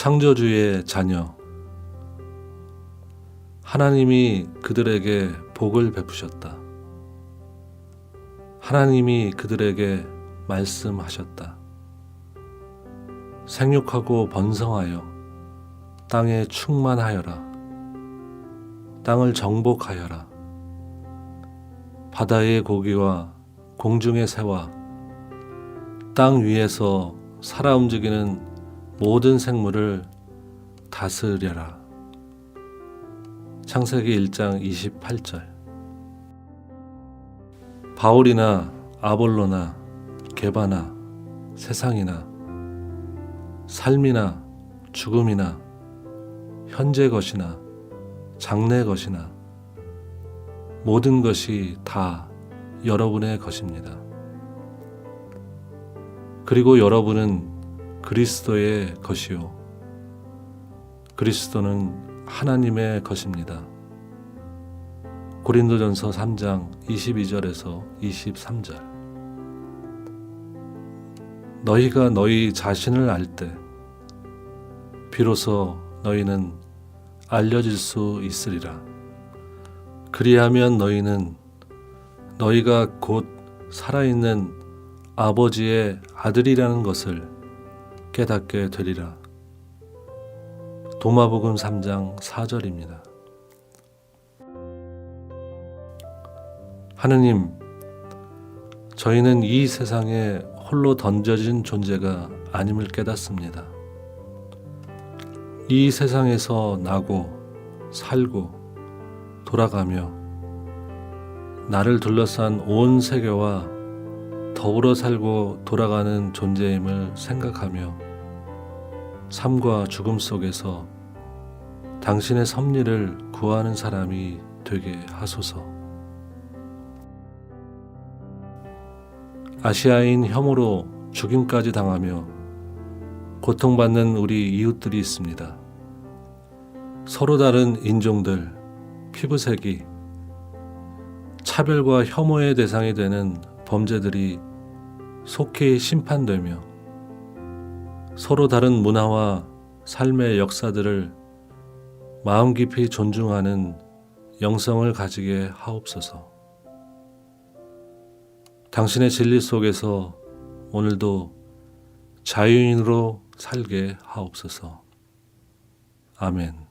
창조주의 자녀 하나님이 그들에게 복을 베푸셨다. 하나님이 그들에게 말씀하셨다. 생육하고 번성하여 땅에 충만하여라. 땅을 정복하여라. 바다의 고기와 공중의 새와 땅 위에서 살아 움직이는 모든 생물을 다스려라. 창세기 1장 28절. 바울이나 아볼로나 개바나 세상이나 삶이나 죽음이나 현재 것이나 장래 것이나 모든 것이 다 여러분의 것입니다. 그리고 여러분은 그리스도의 것이요. 그리스도는 하나님의 것입니다. 고린도전서 3장 22절에서 23절. 너희가 너희 자신을 알 때, 비로소 너희는 알려질 수 있으리라. 그리하면 너희는 너희가 곧 살아있는 아버지의 아들이라는 것을 깨닫게 되리라. 도마복음 3장 4절입니다. 하느님, 저희는 이 세상에 홀로 던져진 존재가 아님을 깨닫습니다. 이 세상에서 나고 살고 돌아가며 나를 둘러싼 온 세계와 더불어 살고 돌아가는 존재임을 생각하며 삶과 죽음 속에서 당신의 섭리를 구하는 사람이 되게 하소서. 아시아인 혐오로 죽임까지 당하며 고통받는 우리 이웃들이 있습니다. 서로 다른 인종들, 피부색이 차별과 혐오의 대상이 되는 범죄들이 속히 심판되며 서로 다른 문화와 삶의 역사들을 마음 깊이 존중하는 영성을 가지게 하옵소서. 당신의 진리 속에서 오늘도 자유인으로 살게 하옵소서. 아멘.